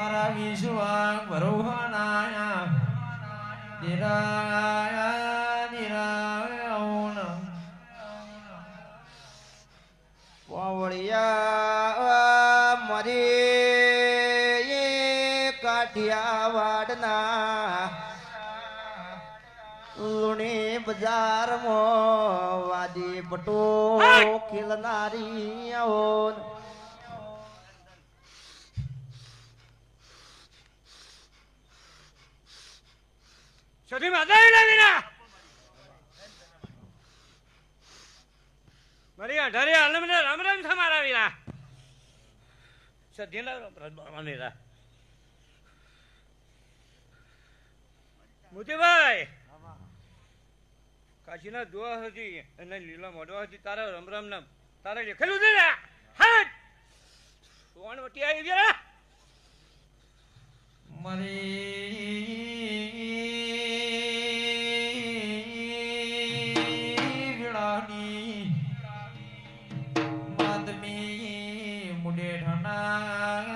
મારા વિશ્વાસ ભરવાના નિરાયા નિરાયા વાવળિયા મારી કાઠિયાવાડના લુણી બજારમાં વાદી પટો ખીલનારી આવો સધી માતા લાવીના મારી અઢારે આલમને રામ રામ થા મારા વીરા સધી ના વીરા મોતીભાઈ. કાશીના દુઆ હતી, અને લીલા મોઢવા હતી, તારા રમ રમ નામ તારે લખેલું છે ને હા સોણ વટી આવી ગયા. મારી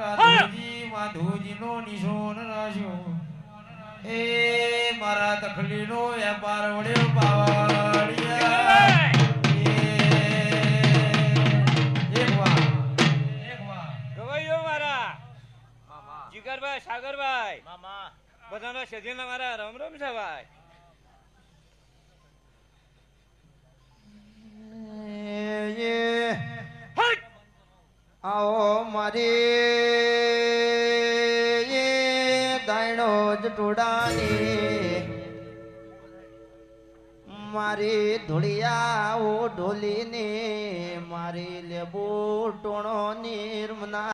રાધુજી માધુજીનો નિશોન રાખ્યો એ મારા તખલીનો વેપાર વડ્યો પાવાડિયા જીગરભાઈ સાગરભાઈ. બધાના સજીના મારા રમ રમ છે ભાઈ. આવો મારી દાયણો જ ટોડાની મારી ધોળિયા ઓ ઢોલીને મારી લેબો ટોણો નિર્મના